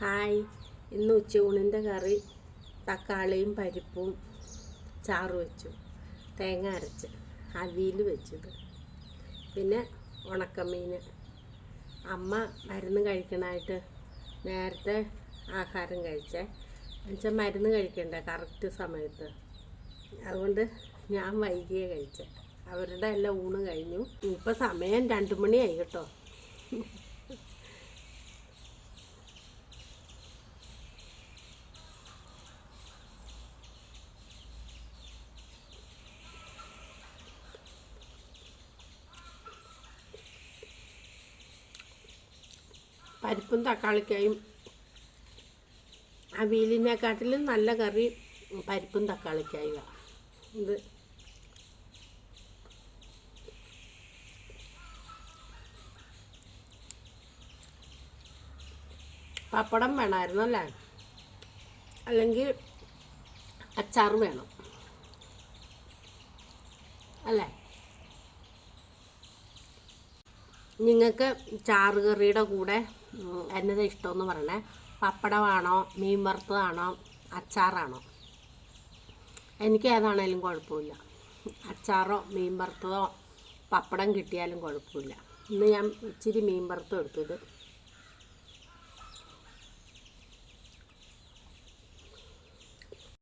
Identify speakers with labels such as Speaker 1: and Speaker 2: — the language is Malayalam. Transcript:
Speaker 1: ഹായ്. ഇന്ന് ഉച്ചയൂണിന്റെ കറി തക്കാളിയും പരിപ്പും ചാറ് വെച്ചു. തേങ്ങ അരച്ച് അവിയിൽ വെച്ചത് പിന്നെ ഉണക്കമീൻ. അമ്മ മരുന്ന് കഴിക്കണമായിട്ട് നേരത്തെ ആഹാരം കഴിച്ചേ. എന്നുവെച്ചാൽ മരുന്ന് കഴിക്കണ്ടേ കറക്റ്റ് സമയത്ത്. അതുകൊണ്ട് ഞാൻ വൈകിയേ കഴിച്ചേ. അവരുടെ എല്ലാം ഊണ് കഴിഞ്ഞു. ഇപ്പം സമയം രണ്ട് മണിയായി കേട്ടോ. പരിപ്പും തക്കാളിക്കായും. അവിയലിനെക്കാട്ടിലും നല്ല കറി പരിപ്പും തക്കാളിക്കായും ഇത് പപ്പടം വേണമായിരുന്നു അല്ലേ? അല്ലെങ്കിൽ അച്ചാർ വേണം. അല്ലേ? നിങ്ങൾക്ക് ചാറ് കറിയുടെ കൂടെ എന്നത് ഇഷ്ടമെന്ന് പറയണേ. പപ്പടമാണോ മീൻ വറുത്തതാണോ അച്ചാറാണോ? എനിക്ക് ഏതാണേലും കുഴപ്പമില്ല. അച്ചാറോ മീൻ വറുത്തതോ പപ്പടം കിട്ടിയാലും കുഴപ്പമില്ല. ഇന്ന് ഞാൻ ഇച്ചിരി മീൻ വറുത്തം എടുത്തത്.